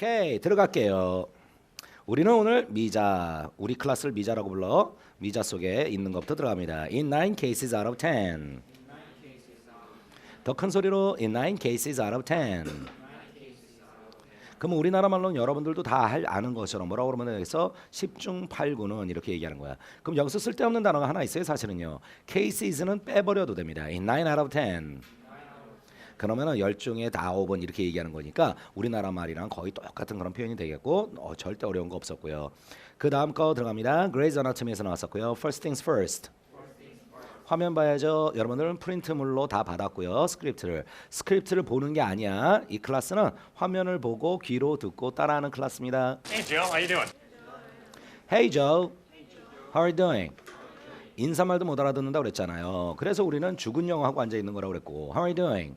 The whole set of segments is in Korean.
오케이 들어갈게요. 우리는 오늘 미자 우리 클래스를 미자라고 불러 미자 속에 있는 것부터 들어갑니다. In nine cases out of ten. 더 큰 소리로 in nine cases out of ten. 그러면 우리나라 말로는 여러분들도 다 할- 아는 것처럼 뭐라고 그러면 되겠어? 10중 8구는 이렇게 얘기하는 거야. 그럼 여기서 쓸데없는 단어가 하나 있어요, 사실은요. cases는 빼버려도 됩니다. in nine out of ten. 그러면은 열 중에 다 5번 이렇게 얘기하는 거니까 우리나라 말이랑 거의 똑같은 그런 표현이 되겠고 어, 절대 어려운 거 없었고요. 그 다음 거 들어갑니다. Grey's Anatomy에서 나왔었고요. First things first. 화면 봐야죠. 여러분들은 프린트물로 다 받았고요. 스크립트를 스크립트를 보는 게 아니야. 이 클래스는 화면을 보고 귀로 듣고 따라하는 클래스입니다. Hey Joe, how you doing? Hey Joe, how are you doing? 인사말도 못 알아듣는다 그랬잖아요. 그래서 우리는 죽은 영어 하고 앉아 있는 거라고 그랬고, How are you doing?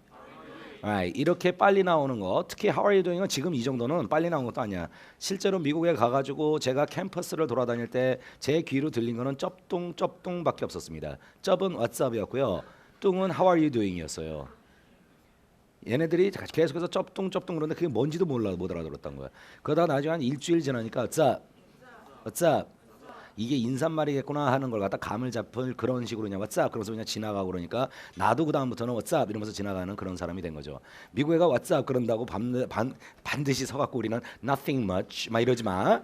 Right, 이렇게 빨리 나오는 거, 특히 How are you doing은 지금 이 정도는 빨리 나온 것도 아니야. 실제로 미국에 가가지고 제가 캠퍼스를 돌아다닐 때 제 귀로 들린 거는 쩝뚱 쩝뚱밖에 없었습니다. 쩝은 What's up이었고요. 뚱은 How are you doing이었어요. 얘네들이 계속해서 쩝뚱 쩝뚱 그러는데 그게 뭔지도 몰라 못 알아들었던 거야. 그러다 나중에 한 일주일 지나니까 What's up? What's up? 이게 인사말이겠구나 하는 걸 갖다 감을 잡을 그런 식으로 그냥 up? 그러면서 그냥 지나가고 그러니까 나도 그 다음부터는 What's up? 이러면서 지나가는 그런 사람이 된 거죠. 미국 애가 What's up? 그런다고 반, 반, 반드시 서갖고 우리는 Nothing much 막 이러지 마.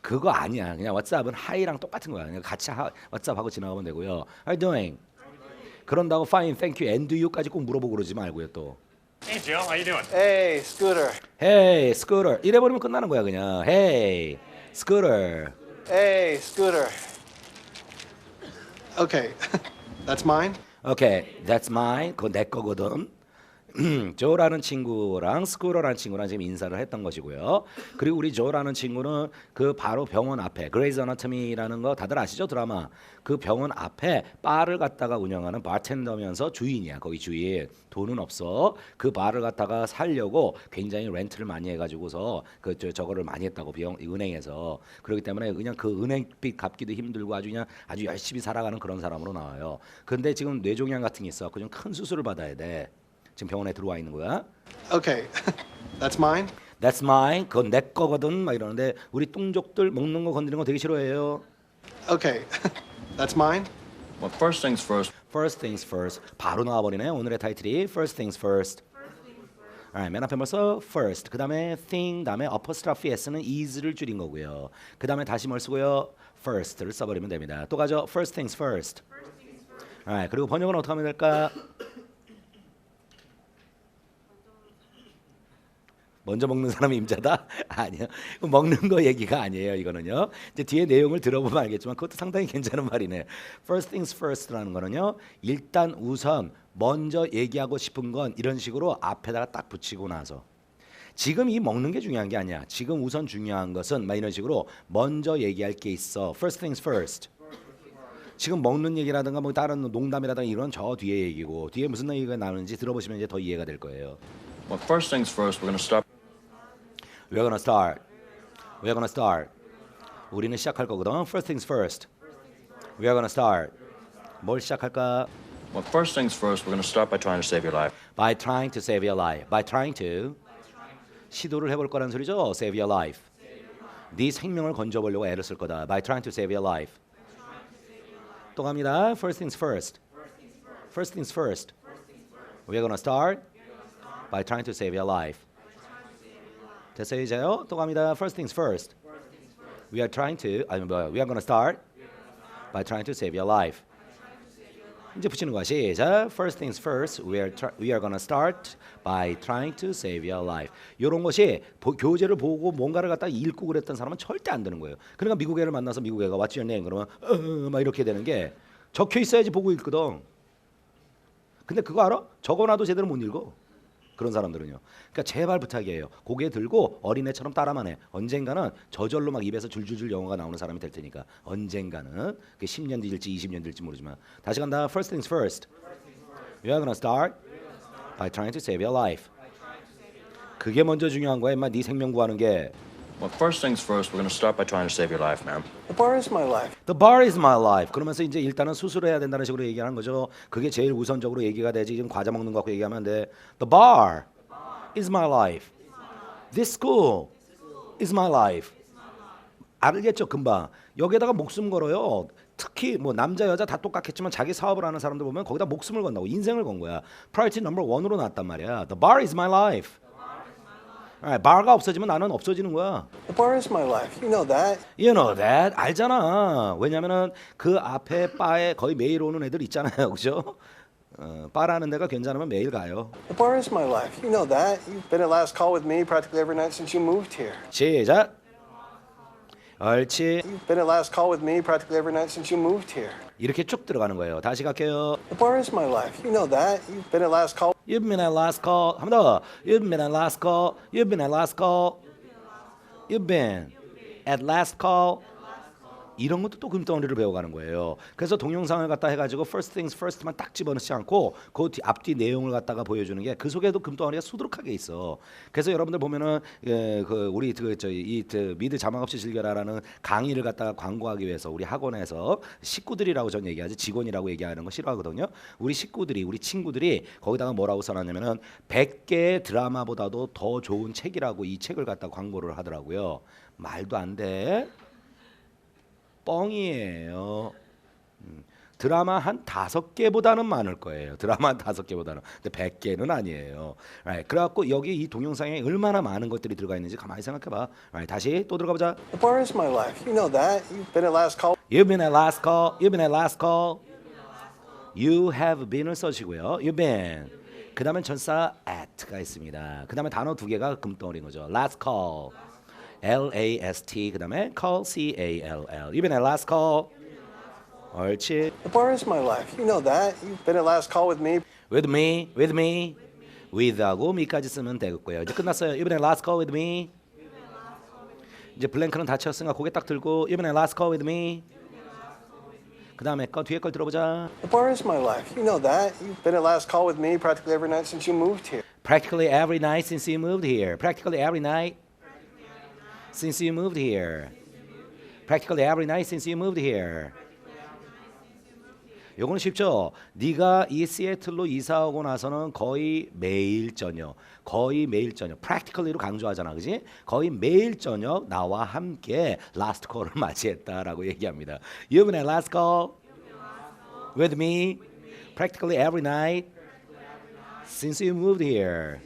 그거 아니야. 그냥 What's up은 Hi랑 똑같은 거야. 그냥 같이 하, What's up 하고 지나가면 되고요. How are you doing? 그런다고 Fine, thank you, and you까지 꼭 물어보고 그러지 말고요 또. Hey Joe, how you doing? Hey, Scooter. Hey, Scooter. 이래 버리면 끝나는 거야 그냥. Hey, Scooter. Hey, Scooter. Okay, that's mine. 오케이, that's mine. 그거 내 거거든. 조라는 친구랑 스쿠러라는 친구랑 지금 인사를 했던 것이고요. 그리고 우리 조라는 친구는 그 바로 병원 앞에 그레이즈 어나토미라는 거 다들 아시죠 드라마? 그 병원 앞에 바를 갖다가 운영하는 바텐더면서 주인이야. 거기 주인. 돈은 없어. 그 바를 갖다가 살려고 굉장히 렌트를 많이 해가지고서 그 저, 저거를 많이 했다고 병 은행에서 그렇기 때문에 그냥 그 은행빚 갚기도 힘들고 아주 그냥 아주 열심히 살아가는 그런 사람으로 나와요. 근데 지금 뇌종양 같은 게 있어. 그냥 큰 수술을 받아야 돼. 지금 병원에 들어와 있는 거야. Okay, that's mine. That's mine. 그건 내 거거든. 막 이러는데 우리 뚱족들 먹는 거 건드리는 거 되게 싫어해요. Okay, that's mine. Well, first things first. First things first. 바로 나와버리네. 오늘의 타이틀이 First things first. Alright, 맨 앞에 벌써 first. 그 다음에 thing. 다음에 apostrophe s는 is를 줄인 거고요. 그 다음에 다시 뭘 쓰고요? first를 써버리면 됩니다. 또 가죠. First things first. Alright, 그리고 번역은 어떻게 하면 될까? 먼저 먹는 사람이 임자다? 아니요. 먹는 거 얘기가 아니에요. 이거는요. 이제 뒤에 내용을 들어보면 알겠지만 그것도 상당히 괜찮은 말이네. First things first라는 거는요. 일단 우선 먼저 얘기하고 싶은 건 이런 식으로 앞에다가 딱 붙이고 나서 지금 이 먹는 게 중요한 게 아니야. 지금 우선 중요한 것은 막 이런 식으로 먼저 얘기할 게 있어. First things first. 지금 먹는 얘기라든가 뭐 다른 농담이라든가 이런 저 뒤에 얘기고 뒤에 무슨 얘기가 나오는지 들어보시면 이제 더 이해가 될 거예요. Well, first things first, we're going to start. We're gonna start. We're gonna start. 우리는 시작할 거거든. First things first. We're gonna start. 뭘 시작할까? Well, first things first, we're going to start by trying to save your life. By trying to save your life. By trying to 시도를 해볼 거란 소리죠. Save your life. 네 생명을 건져보려고 애를 쓸 거다. By trying to save your life. 또 갑니다. First things first. First things first. We're gonna start by trying to save your life. 됐어요 이제요? 또 갑니다. First things first. We are trying to 아니 뭐야? We are gonna start by trying to save your life. 이제 붙이는 거야. 시작. First things first. We are try, we are gonna start by trying to save your life. 이런 것이 보, 교재를 보고 뭔가를 갖다 읽고 그랬던 사람은 절대 안 되는 거예요. 그러니까 미국 애를 만나서 미국 애가 What's your name? 그러면 어, 막 이렇게 되는 게 적혀 있어야지 보고 읽거든. 근데 그거 알아? 적어놔도 제대로 못 읽어. 그런 사람들은요. 그러니까 제발 부탁이에요. 고개 들고 어린애처럼 따라만 해. 언젠가는 저절로 막 입에서 줄줄줄 영어가 나오는 사람이 될 테니까. 언젠가는 그 10년 뒤일지 20년 뒤일지 모르지만 다시 간다. First things first. We are gonna start by trying to save your life. 그게 먼저 중요한 거야. 임마 네 생명 구하는 게. Well, first things first, we're going to start by trying to save your life, man. The bar is my life. The bar is my life. 그러면서 이제 일단은 수술해야 된다는 식으로 얘기하는 거죠. 그게 제일 우선적으로 얘기가 되지. 지금 과자 먹는 거 갖고 얘기하면 안 돼. The bar is my life. This school is my life. 알겠죠 금방 여기에다가 목숨 걸어요 특히 뭐 남자 여자 다 똑같겠지만 자기 사업을 하는 사람들 보면 거기다 목숨을 건다고 인생을 건 거야 priority number one으로 나왔단 말이야 the bar is my life 아, 바가 없어지면 나는 없어지는 거야 The bar is my life. You know that. You know that 알잖아 왜냐면은 그 앞에 바에 거의 매일 오는 애들 있잖아요 그죠 어, 바라는 데가 괜찮으면 매일 가요 The bar is my life. You know that. You've been at last call with me practically every night since you moved here. 시작 옳지 You've been at last call with me practically every night since you moved here. 이렇게 쭉 들어가는 거예요 다시 갈게요 The bar is my life. You know that. You've been at last call. You've been at last call. 한 번 더. You've been at last call. You've been at last call. You've been at last call. 이런 것도 또 금덩어리를 배워가는 거예요. 그래서 동영상을 갖다 해가지고 first things first만 딱 집어넣지 않고 그 뒤, 앞뒤 내용을 갖다가 보여주는 게 그 속에도 금덩어리가 수두룩하게 있어. 그래서 여러분들 보면은 예, 그 우리 그 저희 이 그, 미드 자막 없이 즐겨라라는 강의를 갖다가 광고하기 위해서 우리 학원에서 식구들이라고 전 얘기하지 직원이라고 얘기하는 거 싫어하거든요. 우리 식구들이 우리 친구들이 거기다가 뭐라고 써놨냐면은 100개의 드라마보다도 더 좋은 책이라고 이 책을 갖다 광고를 하더라고요. 말도 안 돼. 뻥이에요. 음, 드라마 한 다섯 개보다는 많을 거예요. 드라마 한 다섯 개보다는. 근데 백 개는 아니에요. Right. 그래갖고 여기 이 동영상에 얼마나 많은 것들이 들어가 있는지 가만히 생각해봐. Right. 다시 또 들어가 보자. The bar is my life. You know that. You've been at last call. You've been at last call. You've been at last call. You have been을 써시고요. You've been. 그 다음에 전사 at가 있습니다. 그 다음에 단어 두 개가 금덩어리인 거죠. Last call. L A S T 그 다음에 call C A L L. You've been at last call. 옳지. The bar is my life. You know that. You've been at last call with me. With me, with me, with하고 me까지 쓰면 되겠고요. 이제 끝났어요. You've been at last call with me. 이제 블랭크는 다 채웠으니까 고개 딱 들고 You've been at last call with me. 그 다음에 거 뒤에 걸 들어보자. The bar is my life. You know that. You've been at last call with me practically every night since you moved here. Practically every night since you moved here. Practically every night Since you moved here. Practically every night since you moved here. 요거는 쉽죠. 네가 이 시애틀로 이사 오고 나서는 거의 매일 저녁, 거의 매일 저녁, practically로 강조하잖아, 그지? 거의 매일 저녁 나와 함께 last call을 맞이했다라고 얘기합니다. You've been at last call with me practically every night since you moved here.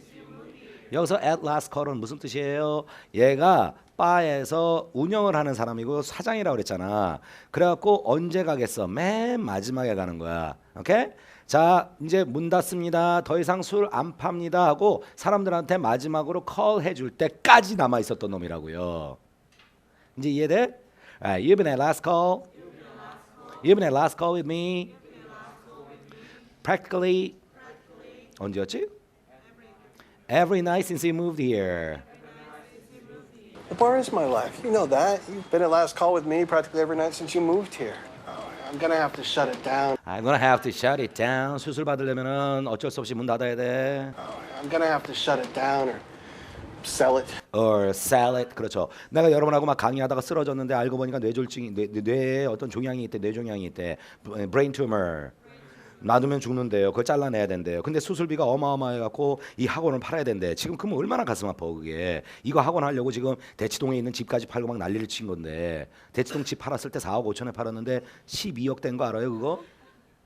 여기서 at last call은 무슨 뜻이에요? 얘가 바에서 운영을 하는 사람이고 사장이라고 그랬잖아. 그래갖고 언제 가겠어? 맨 마지막에 가는 거야. 오케이? 자 이제 문 닫습니다. 더 이상 술 안 팝니다 하고 사람들한테 마지막으로 콜 해줄 때까지 남아 있었던 놈이라고요. 이제 이해돼? Right, you've been at last call. You've been at last call with me. Practically 언제였지? Every night since you moved here. The bar is my life. You know that. You've been at last call with me practically every night since you moved here. Oh, I'm gonna have to shut it down. I'm gonna have to shut it down. 수술 받으려면은 어쩔 수 없이 문 닫아야 돼. Oh, I'm gonna have to shut it down or sell it. Or sell it. 그렇죠. 내가 여러분하고 막 강의하다가 쓰러졌는데 알고 보니까 뇌졸중이 뇌, 뇌- 뇌에 어떤 종양이 있대. 뇌종양이 있대. brain tumor. 놔두면 죽는데요. 그걸 잘라내야 된대요. 근데 수술비가 어마어마해 갖고 이 학원을 팔아야 된대. 지금 그러면 얼마나 가슴 아파 그게. 이거 학원 하려고 지금 대치동에 있는 집까지 팔고 막 난리를 친 건데 대치동 집 팔았을 때 4억 5천에 팔았는데 12억 된 거 알아요 그거?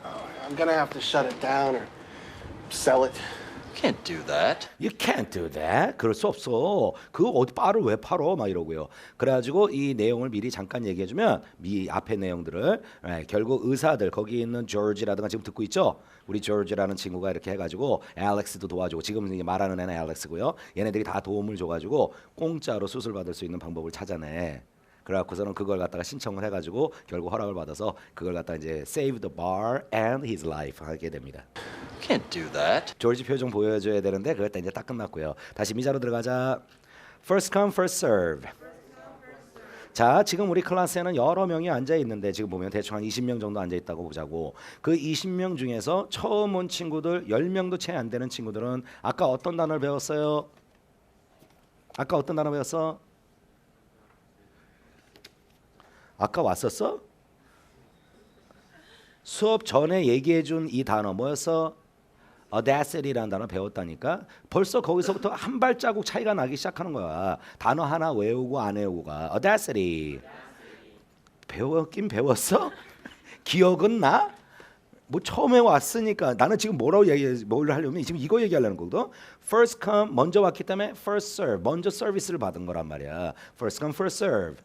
I'm gonna have to shut it down or sell it. Can't do that. You can't do that. 그럴 수 없어. 그 어디 바를 왜 팔어? 막 이러고요. 그래가지고 이 내용을 미리 잠깐 얘기해주면 미 앞에 내용들을 예, 결국 의사들 거기 있는 조지라든가 지금 듣고 있죠. 우리 조지라는 친구가 이렇게 해가지고 알렉스도 도와주고 지금 이제 말하는 애는 알렉스고요. 얘네들이 다 도움을 줘가지고 공짜로 수술 받을 수 있는 방법을 찾아내. 그래갖고서는 그걸 갖다가 신청을 해가지고 결국 허락을 받아서 그걸 갖다 이제 save the bar and his life 하게 됩니다. Can't do that. 조지 표정 보여줘야 되는데 다 이제 딱 끝났고요. 다시 미자로 들어가자. First come, first serve. 자, 지금 우리 클래스에는 여러 명이 앉아 있는데 지금 보면 대충 한 20명 정도 앉아 있다고 보자고. 그 20명 중에서 처음 온 친구들 10명도 채 안 되는 친구들은 아까 어떤 단어를 배웠어요? 아까 어떤 단어 배웠어? 아까 왔었어? 수업 전에 얘기해 준 이 단어 뭐였어? audacity라는 단어 배웠다니까 벌써 거기서부터 한 발자국 차이가 나기 시작하는 거야. 단어 하나 외우고 안 외우고가 audacity. 배웠긴 배웠어? 기억은 나? 뭐 처음에 왔으니까 나는 지금 뭐라고 얘기 뭘 하려면 지금 이거 얘기하려는 거거든. First come 먼저 왔기 때문에 first serve 먼저 서비스를 받은 거란 말이야. First come first serve.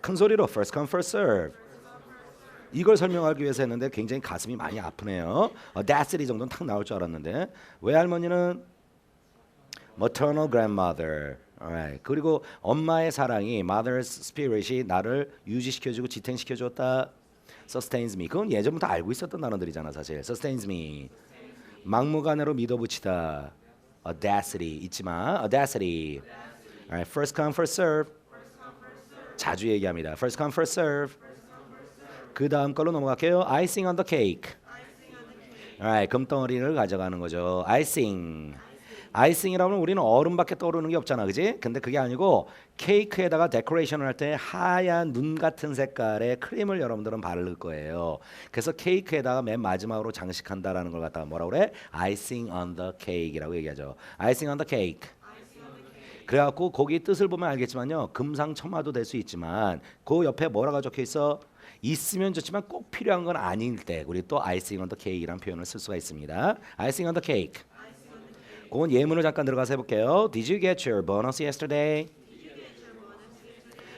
큰 소리로 first come first serve. 이걸 설명하기 위해서 했는데 굉장히 가슴이 많이 아프네요. audacity 정도는 탁 나올 줄 알았는데 외할머니는 maternal grandmother. Alright. 그리고 엄마의 사랑이 mother's spirit이 나를 유지시켜주고 지탱시켜줬다. sustains me. 그건 예전부터 알고 있었던 단어들이잖아 사실. sustains me. 막무가내로 믿어붙이다. audacity 있지만 audacity. Alright. first come first serve. 자주 얘기합니다. first come first serve. 그 다음 걸로 넘어갈게요. icing on the cake. Alright, 금덩어리를 가져가는 거죠. icing. 아이싱이라면 우리는 얼음밖에 떠오르는 게 없잖아, 그지? 근데 그게 아니고 케이크에다가 데코레이션을 할 때 하얀 눈 같은 색깔의 크림을 여러분들은 바를 거예요. 그래서 케이크에다가 맨 마지막으로 장식한다라는 걸 갖다가 뭐라 그래? icing on the cake이라고 얘기하죠. icing on the cake. 그래갖고 거기 뜻을 보면 알겠지만요 금상첨화도 될 수 있지만 그 옆에 뭐라고 적혀 있어? 있으면 좋지만 꼭 필요한 건 아닐 때. 우리 또 on the cake이라는 표현을 쓸 수가 있습니다. on the cake. 그건 예문을 잠깐 들어가서 해볼게요. Did you get your bonus yesterday?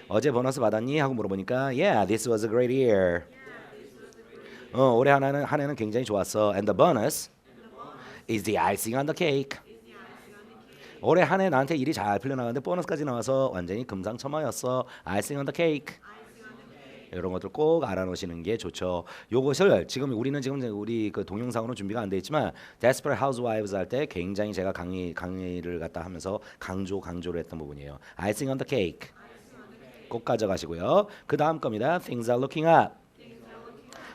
어제 보너스 받았니? 하고 물어보니까 Yeah, this was a great year. 어, 올해 한 해는, 한 해는 굉장히 좋았어. And the bonus is the icing on the cake 올해 한 해 나한테 일이 잘 풀려나가는데 보너스까지 나와서 완전히 금상첨화였어. on the cake. 이런 것들 꼭 알아놓으시는 게 좋죠. 요것을 지금 우리는 지금 우리 그 동영상으로 준비가 안 돼 있지만 Desperate Housewives 할 때 굉장히 제가 강의 강의를 갖다 하면서 강조 강조를 했던 부분이에요. icing on the cake. 꼭 가져가시고요. 그 다음 겁니다. Things are looking up.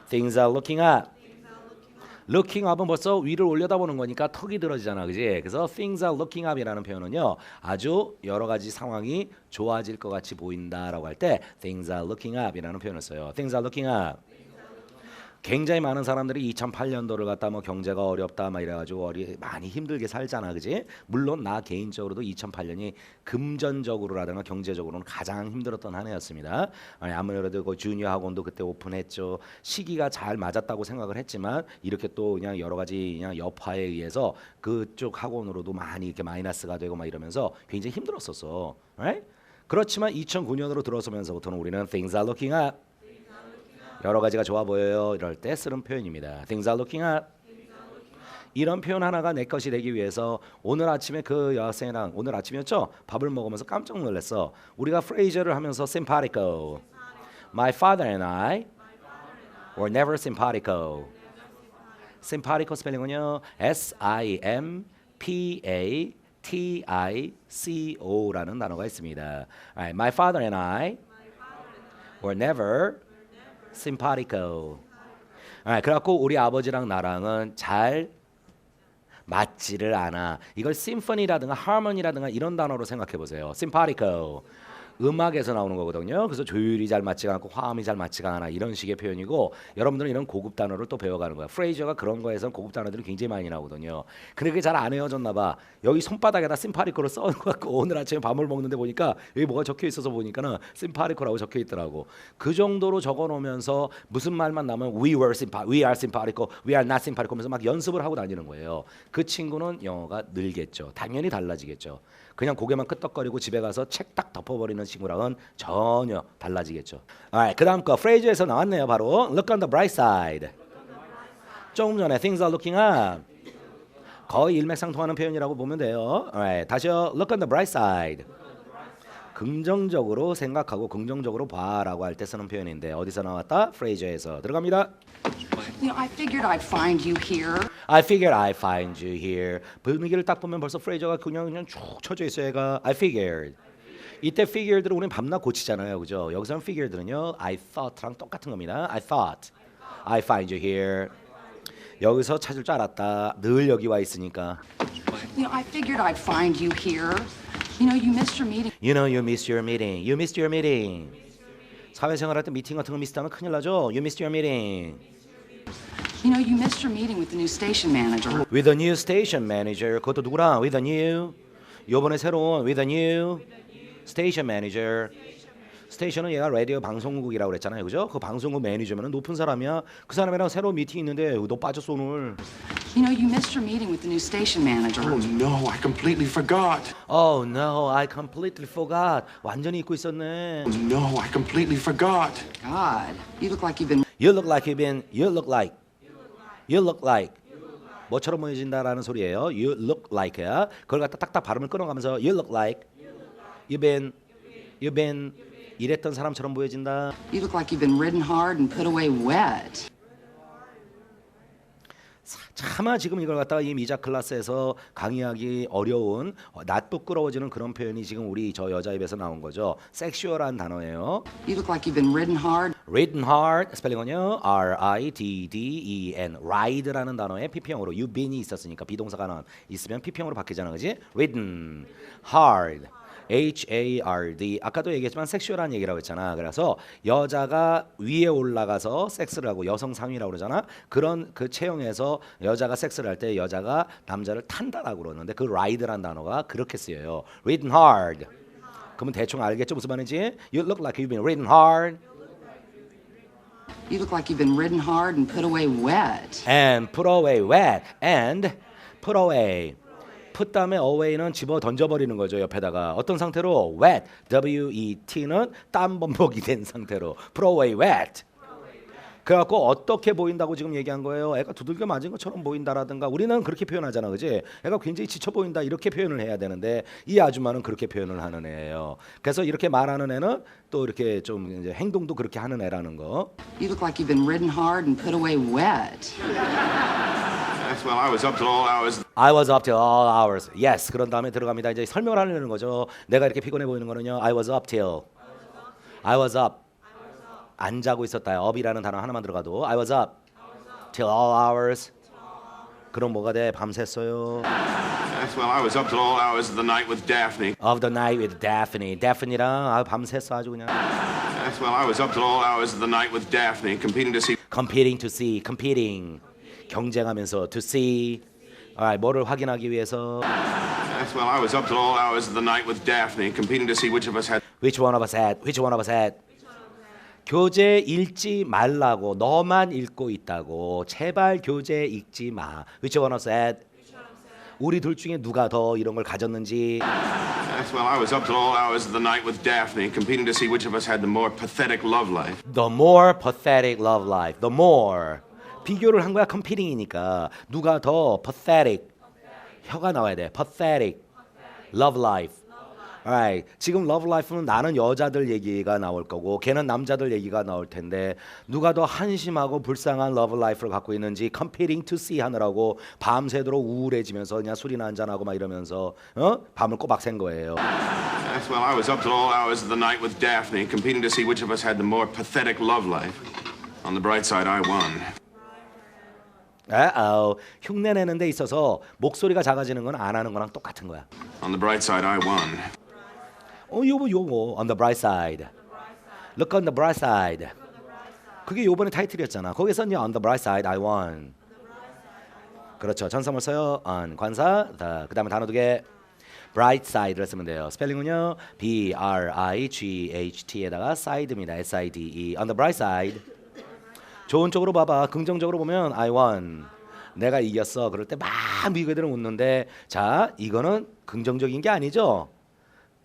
Things are looking up. Looking up은 벌써 위를 올려다보는 거니까 턱이 들어지잖아, 그지? 그래서 things are looking up이라는 표현은요, 아주 여러 가지 상황이 좋아질 것 같이 보인다라고 할 때 things are looking up이라는 표현을 써요. things are looking up. 굉장히 많은 사람들이 2008년도를 갖다 뭐 경제가 어렵다 막 이래가지고 어리, 많이 힘들게 살잖아, 그지? 물론 나 개인적으로도 2008년이 금전적으로라든가 경제적으로는 가장 힘들었던 한 해였습니다. 아니, 아무래도 그 주니어 학원도 그때 오픈했죠. 시기가 잘 맞았다고 생각을 했지만 이렇게 또 그냥 여러 가지 그냥 여파에 의해서 그쪽 학원으로도 많이 이렇게 마이너스가 되고 막 이러면서 굉장히 힘들었었어. right? 그렇지만 2009년으로 들어서면서부터는 우리는 things are looking up. 여러 가지가 좋아 보여요. 이럴 때 쓰는 표현입니다. Things are looking up. 이런 표현 하나가 내 것이 되기 위해서 오늘 아침에 그 여학생이랑 오늘 아침이었죠? 밥을 먹으면서 깜짝 놀랐어. 우리가 프레이저를 하면서 simpatico. My father and I were never simpatico. simpatico 스펠링은요. S I M P A T I C O라는 단어가 있습니다. My father and I were never simpatico. 아, 그래갖고 우리 아버지랑 나랑은 잘 맞지를 않아. 이걸 심포니라든가 하모니라든가 이런 단어로 생각해 보세요. simpatico. 음악에서 나오는 거거든요. 그래서 조율이 잘 맞지가 않고 화음이 잘 맞지가 않아 이런 식의 표현이고 여러분들은 이런 고급 단어를 또 배워가는 거야. 프레이저가 그런 거에서 고급 단어들이 굉장히 많이 나오거든요. 근데 그게 잘 안 헤어졌나 봐. 여기 손바닥에다 심파리코를 써놓은 것 같고 오늘 아침에 밥을 먹는데 보니까 여기 뭐가 적혀 있어서 보니까는 심파리코라고 적혀 있더라고. 그 정도로 적어놓으면서 무슨 말만 나면 we were simpa, we are simpatico, we are not simpatico 하면서 막 연습을 하고 다니는 거예요. 그 친구는 영어가 늘겠죠. 당연히 달라지겠죠. 그냥 고개만 끄덕거리고 집에 가서 책 딱 덮어버리는 친구랑은 전혀 달라지겠죠. Alright, 그다음 거 프레이즈에서 나왔네요. 바로 look on the bright side. 조금 전에 things are looking up. 거의 일맥상통하는 표현이라고 보면 돼요. Alright, 다시요. look on the bright side. 긍정적으로 생각하고 긍정적으로 봐라고 할 때 쓰는 표현인데 어디서 나왔다? 프레이저에서 들어갑니다. You know, I figured I'd find you here. I figured I find you here. 분위기를 딱 보면 벌써 프레이저가 그냥 그냥 쭉 쳐져 있어요. 얘가 I figured. 이때 figured를 우리는 밤낮 고치잖아요, 그죠? 여기서는 figured는요, I thought랑 똑같은 겁니다. I thought, I find you here. 여기서 찾을 줄 알았다. 늘 여기 와 있으니까. You know, I figured I'd find you here. You know, you missed your meeting. You know you missed your meeting. You missed your meeting. 사회생활 할 때 미팅 같은 거 미스하면 큰일 나죠. You missed your meeting. You know, you missed your meeting with the new station manager. With a new station manager. 그것도 누구랑? With a new. 요번에 새로운 with a new station manager. 스테이션은 얘가 라디오 방송국이라고 그랬잖아요. 그죠? 그 방송국 매니저면 높은 사람이야. 그 사람이랑 새로운 미팅 있는데 너 빠졌어 오늘. You know, you missed your meeting with the new station manager. Oh no, I completely forgot. Oh no, I completely forgot. 완전히 잊고 있었네. Oh no, I completely forgot. God, you look like you've been You look like you've been. You look like. You look like. 뭐처럼 보여진다라는 소리예요. You look like. 그걸 갖다 딱딱 발음을 끊어가면서 You look like. You've been. You've been. 이랬던 사람처럼 보여진다. you look like you've been ridden hard and put away wet. 차마 지금 이걸 갖다가 이 미자 클래스에서 강의하기 어려운 어, 낯부끄러워지는 그런 표현이 지금 우리 저 여자 입에서 나온 거죠. 섹슈얼한 단어예요. You look like you've been ridden hard. Ridden hard 스펠링은요 R I D D E N ride라는 단어에 PP형으로 you've been이 있었으니까 비동사가 나 있으면 PP형으로 바뀌잖아, 그지? Ridden hard H A R D 아까도 얘기했지만 섹슈얼한 얘기라고 했잖아. 그래서 여자가 위에 올라가서 섹스를 하고 여성 상위라고 그러잖아. 그런 그 체형에서 여자가 섹스를 할 때 여자가 남자를 탄다라고 그러는데 그 ride라는 단어가 그렇게 쓰여요. Ridden hard. 그러면 대충 알겠죠 무슨 말인지? You look like you've been ridden hard. You look like you've been ridden hard and put away wet. and put away wet and put away put 다음에 away는 집어 던져버리는 거죠 옆에다가. 어떤 상태로? wet w e t는 땀 범벅이 된 상태로. Put away wet. 그래갖고 어떻게 보인다고 지금 얘기한 거예요? 애가 두들겨 맞은 것처럼 보인다라든가. 우리는 그렇게 표현하잖아 그지? 애가 굉장히 지쳐 보인다 이렇게 표현을 해야 되는데 이 아줌마는 그렇게 표현을 하는 애예요. 그래서 이렇게 말하는 애는 또 이렇게 좀 이제 행동도 그렇게 하는 애라는 거. You look like you've been ridden hard and put away wet. Yes, well, I was up till all hours. I was up till all hours. Yes. 그런 다음에 들어갑니다. 이제 설명을 하려는 거죠. 내가 이렇게 피곤해 보이는 거는요. I was up till. I was up. 안 자고 있었다. up이라는 단어 하나만 들어가도 I was up till all hours. 그럼 뭐가 돼? 밤샜어요. Yes, well, I was up till all hours of the night with Daphne. Of the night with Daphne. Daphne랑 아, 밤샜어 아주 그냥. Yes, well, I was up till all hours of the night with Daphne, competing to see Competing to see. Competing. 경쟁하면서 to see. Alright, 뭐를 확인하기 위해서 Yes, well, I was up till all hours of the night with Daphne, competing to see which of us had Which one of us had? Which one of us had? 교재 읽지 말라고 너만 읽고 있다고 제발 교재 읽지 마. Which one of us had? 우리 둘 중에 누가 더 이런 걸 가졌는지 Yes, well, I was up till all hours of the night with Daphne, competing to see which of us had the more pathetic love life. The more pathetic love life. The more 비교를 한 거야 competing이니까 누가 더 pathetic 혀가 나와야 돼. pathetic love life. Alright. 지금 love life는 나는 여자들 얘기가 나올 거고 걔는 남자들 얘기가 나올 텐데 누가 더 한심하고 불쌍한 love life를 갖고 있는지 competing to see 하느라고 밤새도록 우울해지면서 그냥 술이나 한잔 하고 막 이러면서 어? 밤을 꼬박 샌 거예요. Yes, well, I was up till all hours of the night with Daphne, competing to see which of us had the more pathetic love life. On the bright side, I won. 아, 흉내 내는 데 있어서 목소리가 작아지는 건 안 하는 거랑 똑같은 거야. On the bright side, I won. 어, 요거 요거 on the bright side. Look on the bright side. 그게 요번에 타이틀이었잖아. 거기서는 on the bright side I won. 그렇죠. 전사물 써요. on 관사. 그 다음에 단어 두 개. bright side를 쓰면 돼요. 스펠링은요. B R I G H T에다가 side입니다. S I D E. on the bright side. 좋은 쪽으로 봐봐. 긍정적으로 보면 I won. 내가 이겼어. 그럴 때 막 미국 애들은 웃는데 자 이거는 긍정적인 게 아니죠.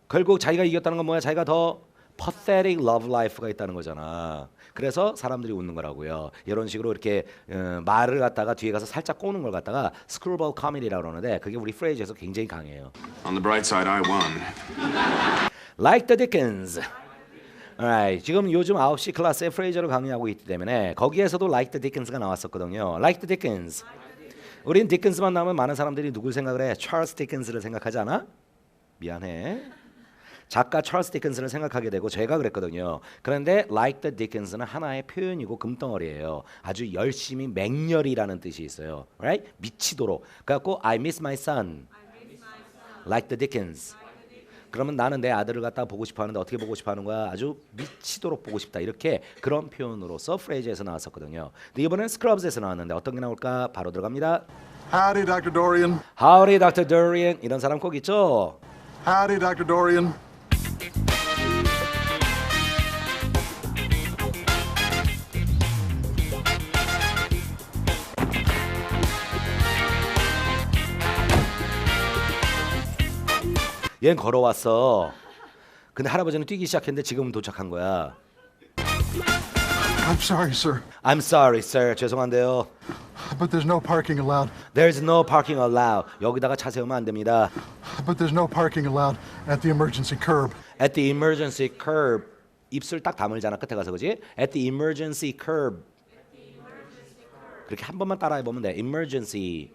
결국 자기가 이겼다는 건 뭐야? 자기가 더 pathetic love life가 있다는 거잖아. 그래서 사람들이 웃는 거라고요. 이런 식으로 이렇게 어, 말을 갖다가 뒤에 가서 살짝 꼬는 걸 갖다가 screwball comedy라고 그러는데 그게 우리 프레이즈에서 굉장히 강해요. On the bright side, I won. Like the Dickens. Alright, 지금 요즘 9시 클래스에 프레이저를 강의하고 있기 때문에 거기에서도 Like the Dickens가 나왔었거든요. Like the Dickens. 우린 디켄스만 나오면 많은 사람들이 누굴 생각을 해? 찰스 디켄스를 생각하지 않아? 미안해. 작가 찰스 디켄스를 생각하게 되고 제가 그랬거든요. 그런데 like the Dickens는 하나의 표현이고 금덩어리예요. 아주 열심히 맹렬이라는 뜻이 있어요. Right? 미치도록. 그래갖고 I miss my son. Like the Dickens. 그러면 나는 내 아들을 갖다 보고 싶어 하는데 어떻게 보고 싶어 하는 거야? 아주 미치도록 보고 싶다. 이렇게 그런 표현으로서 프레이즈에서 나왔었거든요. 근데 이번엔 스크럽즈에서 나왔는데 어떤 게 나올까? 바로 들어갑니다. Howdy, Dr. Dorian. Howdy, Dr. Durian. 이런 사람 꼭 있죠? Howdy, Dr. Dorian. 얘는 걸어왔어. 근데 할아버지는 뛰기 시작했는데 지금은 도착한 거야. I'm sorry, sir, I'm sorry, sir. 죄송한데요. but there's no parking allowed. There's no parking allowed. 여기다가 차 세우면 안 됩니다. But there's no parking allowed at the emergency curb. At the emergency curb. 입술 딱 다물잖아 끝에 가서 그지? At the emergency curb. 그렇게 한 번만 따라해 보면 돼. Emergency.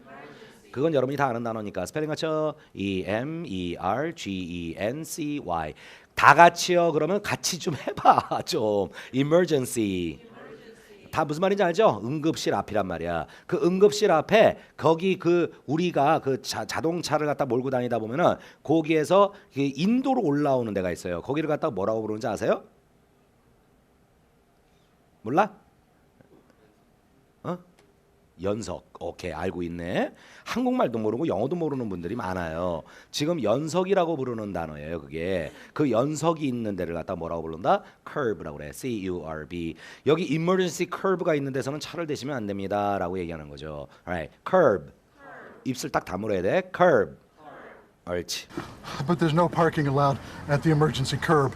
그건 여러분이 다 아는 단어니까 스펠링 같이요. E M E R G E N C Y. 다 같이요. 그러면 같이 좀 해봐 좀. Emergency. 다 무슨 말인지 알죠? 응급실 앞이란 말이야. 그 응급실 앞에 거기 그 우리가 그 자, 자동차를 갖다 몰고 다니다 보면은 거기에서 그 인도로 올라오는 데가 있어요. 거기를 갖다 뭐라고 부르는지 아세요? 몰라? 어? 연석. 오케이 알고 있네. 한국말도 모르고 영어도 모르는 분들이 많아요. 지금 연석이라고 부르는 단어예요. 그게 그 연석이 있는 데를 갖다 뭐라고 부른다? curve라고 그래. C U R B. 여기 emergency curve가 있는 데서는 차를 대시면 안 됩니다라고 얘기하는 거죠. Alright. curb. 입술 딱 다물어야 돼. curb. 옳지. But there's no parking allowed at the emergency curb.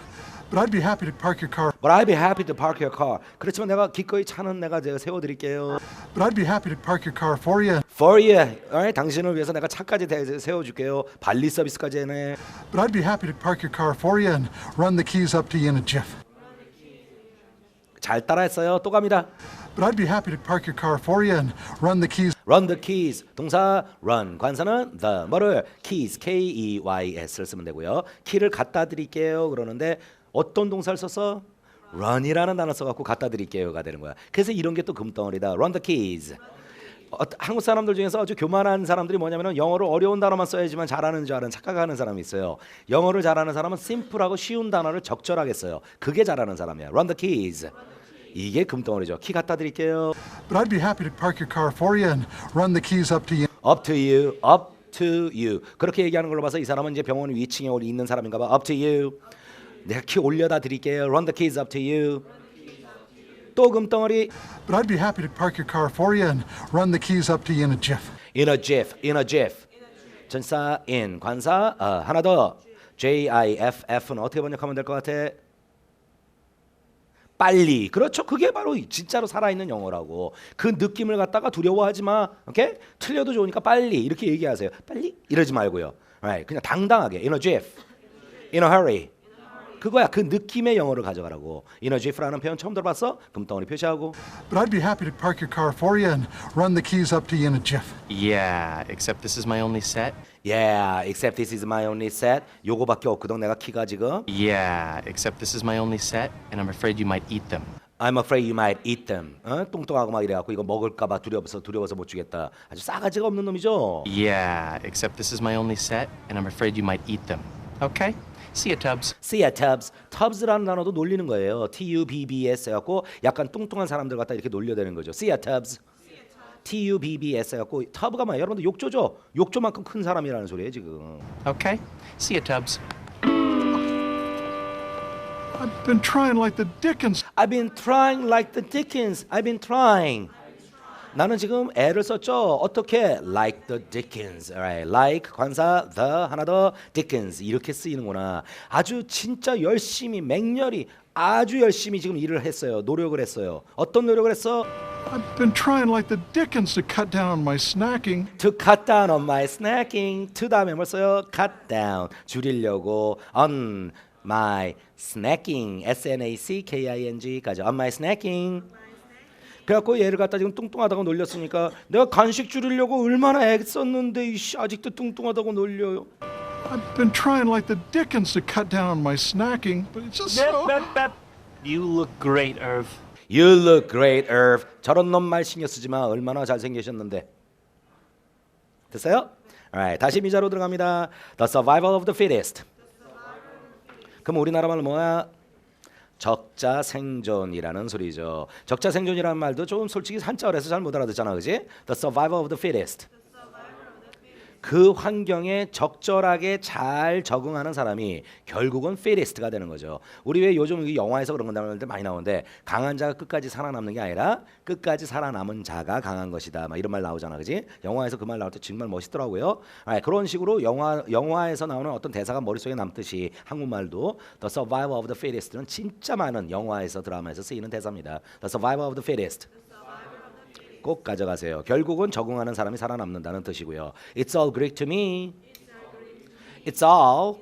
But I'd be happy to park your car. But I'd be happy to park your car. 그렇지만 내가 기꺼이 차는 내가 제가 세워 드릴게요. But I'd be happy to park your car for you. For you. Alright. 당신을 위해서 내가 차까지 대- 세워 줄게요. 발리 서비스까지 해네. But I'd be happy to park your car for you and run the keys up to you in a jiff. 잘 따라했어요. 또 갑니다. But I'd be happy to park your car for you and run the keys Run the keys. 동사 run. 관사는 the. 뭐를 keys. K E Y S를 쓰면 되고요. 키를 갖다 드릴게요. 그러는데 어떤 동사를 써서 run이라는 단어 써갖고 갖다 드릴게요가 되는 거야. 그래서 이런 게 또 금덩어리다. Run the keys. 어, 한국 사람들 중에서 아주 교만한 사람들이 뭐냐면은 영어를 어려운 단어만 써야지만 잘하는 줄 아는 착각하는 사람이 있어요. 영어를 잘하는 사람은 심플하고 쉬운 단어를 적절하게 써요. 그게 잘하는 사람이야. Run the keys. 이게 금덩어리죠. 키 갖다 드릴게요. But I'd be happy to park your car for you and run the keys up to you. Up to you, up to you. 그렇게 얘기하는 걸로 봐서 이 사람은 이제 병원 위층에 올- 있는 사람인가 봐. Up to you. 내가 키 올려다 드릴게요. Run the keys up to you. 또 금덩어리. But I'd be happy to park your car for you and run the keys up to you in a jiff. In a jiff, in a jiff. 전사 in, 관사 어, 하나 더. J I F F는 어떻게 번역하면 될 것 같아? 빨리. 그렇죠. 그게 바로 진짜로 살아있는 영어라고. 그 느낌을 갖다가 두려워하지 마. 오케이? 틀려도 좋으니까 빨리 이렇게 얘기하세요. 빨리 이러지 말고요. Right. 그냥 당당하게. In a jiff. In a hurry. 그거야. 그 느낌의 영어를 가져가라고. Jiff라는 표현 처음 들어봤어? 금덩어리 표시하고. But I'd be happy to park your car for you and run the keys up to you in a jiff. Yeah, except this is my only set. Yeah, except this is my only set. 요거밖에 없거든 내가 키가 지금. Yeah, except this is my only set, and I'm afraid you might eat them. I'm afraid you might eat them. 어? 뚱뚱하고 막 이래갖고 이거 먹을까봐 두려워서 두려워서 못 주겠다. 아주 싸가지가 없는 놈이죠. Yeah, except this is my only set, and I'm afraid you might eat them. Okay? See ya, Tubbs. See ya, Tubbs. Tubbs라는 단어도 놀리는 거예요. T-U-B-B-S 해갖고 약간 뚱뚱한 사람들 갖다 이렇게 놀려대는 거죠. See ya, Tubbs. T-U-B-B-S 해갖고 터브가 뭐야? 여러분들 욕조죠? 욕조만큼 큰 사람이라는 소리예요 지금. Okay? See ya, Tubbs. I've been trying like the dickens. I've been trying like the Dickens. I've been trying. 나는 지금 애를 썼죠. 어떻게? Like the Dickens. Alright. Like 관사 the 하나 더 Dickens 이렇게 쓰이는구나. 아주 진짜 열심히 맹렬히 아주 열심히 지금 일을 했어요. 노력을 했어요. 어떤 노력을 했어? I've been trying like the dickens to cut down on my snacking. To cut down on my snacking. To 다음에 뭘 써요? Cut down. 줄이려고 on my snacking. S N A C K I N G까지 on my snacking. 그래갖고 얘를 갖다 지금 뚱뚱하다고 놀렸으니까 내가 간식 줄이려고 얼마나 애썼는데 이씨 아직도 뚱뚱하다고 놀려요. I've been trying like the dickens to cut down on my snacking, but it's just so. You look great, Irv. You look great, Irv. 저런 놈 말 신경 쓰지 마. 얼마나 잘생기셨는데. 됐어요? Alright, 다시 미자로 들어갑니다. The survival of the fittest. 그럼 우리나라 말로 뭐야? 적자 생존이라는 소리죠. 적자 생존이라는 말도 좀 솔직히 한자어려서 잘 못 알아듣잖아, 그지? The survival of the fittest. 그 환경에 적절하게 잘 적응하는 사람이 결국은 fittest가 되는 거죠. 우리 왜 요즘 이 영화에서 그런 건데 많이 나오는데 강한 자가 끝까지 살아남는 게 아니라 끝까지 살아남은 자가 강한 것이다. 막 이런 말 나오잖아, 그지? 영화에서 그 말 나올 때 정말 멋있더라고요. 아, 그런 식으로 영화 영화에서 나오는 어떤 대사가 머릿속에 남듯이 한국말도 The survival of the fittest는 진짜 많은 영화에서 드라마에서 쓰이는 대사입니다. The survival of the fittest. 꼭 가져가세요. 결국은 적응하는 사람이 살아남는다는 뜻이고요. It's all Greek to me. It's all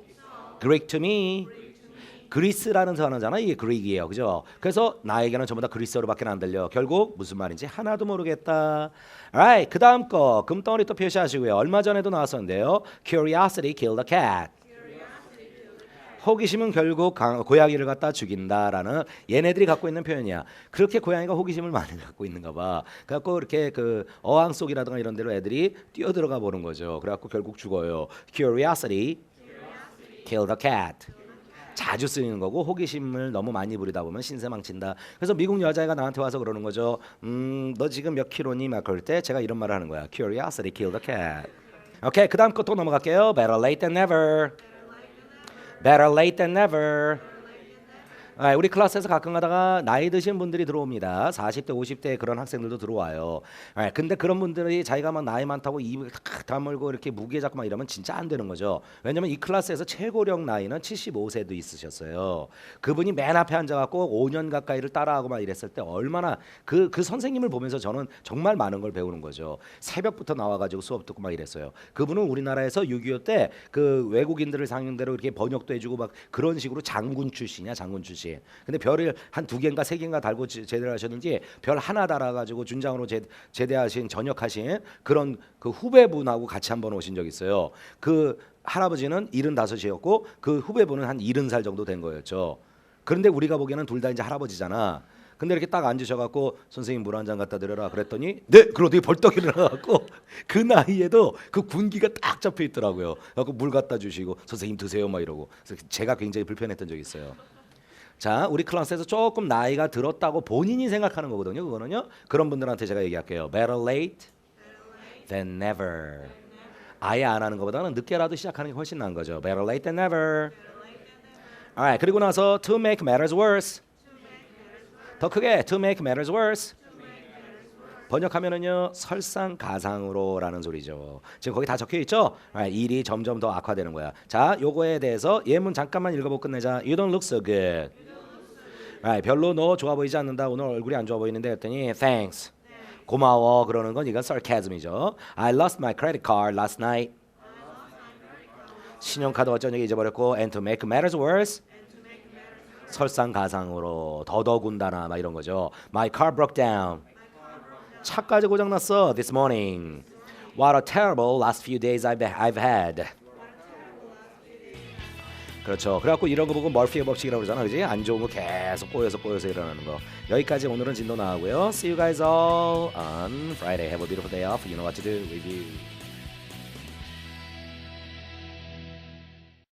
Greek to me. 그리스라는 단어잖아. 이게 그릭이에요. 그죠? 그래서 나에게는 전부 다 그리스어로밖에 안 들려. 결국 무슨 말인지 하나도 모르겠다. Alright. 그다음 거 금덩어리 또 표시하시고요. 얼마 전에도 나왔었는데요. Curiosity killed a cat. 호기심은 결국 강- 고양이를 갖다 죽인다라는 얘네들이 갖고 있는 표현이야. 그렇게 고양이가 호기심을 많이 갖고 있는가 봐. 그래갖고 이렇게 그 어항 속이라든가 이런 데로 애들이 뛰어 들어가 보는 거죠. 그래갖고 결국 죽어요. Curiosity kill the cat. 자주 쓰이는 거고 호기심을 너무 많이 부리다 보면 신세 망친다. 그래서 미국 여자애가 나한테 와서 그러는 거죠. 음, 너 지금 몇 킬로니? 막 그럴 때 제가 이런 말을 하는 거야. Curiosity kill the cat. 오케이, 그다음 거 또 넘어갈게요. Better late than never. Better late than never. 아, 우리 클래스에서 가끔 가다가 나이 드신 분들이 들어옵니다. 40대, 50대 그런 학생들도 들어와요. 아, 근데 그런 분들이 자기가 막 나이 많다고 입을 탁 다물고 이렇게 무게 잡고 막 이러면 진짜 안 되는 거죠. 왜냐면 이 클래스에서 최고령 나이는 75세도 있으셨어요. 그분이 맨 앞에 앉아갖고 5년 가까이를 따라하고 막 이랬을 때 얼마나 그, 그 선생님을 보면서 저는 정말 많은 걸 배우는 거죠. 새벽부터 나와가지고 수업 듣고 막 이랬어요. 그분은 우리나라에서 6.25 때 그 외국인들을 상대로 이렇게 번역도 해주고 막 그런 식으로 장군 출신이야, 장군 출신. 근데 별을 한 두 개인가 세 개인가 달고 제- 제대를 하셨는지 별 하나 달아가지고 준장으로 제, 제대하신 전역하신 그런 그 후배분하고 같이 한번 오신 적 있어요. 그 할아버지는 75이었고 그 후배분은 한 70살 정도 된 거였죠. 그런데 우리가 보기에는 둘 다 이제 할아버지잖아. 근데 이렇게 딱 앉으셔갖고 선생님 물 한 잔 갖다 드려라 그랬더니 네 그러더니 벌떡 일어나갖고 그 나이에도 그 군기가 딱 잡혀 있더라고요. 그래갖고 물 갖다 주시고 선생님 드세요 막 이러고 그래서 제가 굉장히 불편했던 적이 있어요. 자, 우리 클래스에서 조금 나이가 들었다고 본인이 생각하는 거거든요. 그거는요. 그런 분들한테 제가 얘기할게요. Better late than never. 아예 안 하는 것보다는 늦게라도 시작하는 게 훨씬 나은 거죠. Better late than never. Alright, 그리고 나서 to make matters worse. 더 크게 to make matters worse. 번역하면은요 설상가상으로라는 소리죠. 지금 거기 다 적혀 있죠. 일이 점점 더 악화되는 거야. 자, 요거에 대해서 예문 잠깐만 읽어보고 끝내자. You don't look so good. Alright, 별로 너 좋아 보이지 않는다. 오늘 얼굴이 안 좋아 보이는데 했더니 thanks. 고마워 그러는 건 이건 sarcasm이죠. I lost my credit card last night. 신용카드 어쩌냐고 잊어버렸고 and to make matters worse. 설상가상으로 더더군다나 막 이런 거죠. My car broke down. 차까지 고장 났어 this morning. What a terrible last few days I've I've had. 그렇죠. 그래갖고 이런 거 보고 머피의 법칙이라고 그러잖아, 그지? 안 좋은 거 계속 꼬여서 꼬여서 일어나는 거. 여기까지 오늘은 진도 나가고요. See you guys all on Friday. Have a beautiful day off. You know what to do. Review.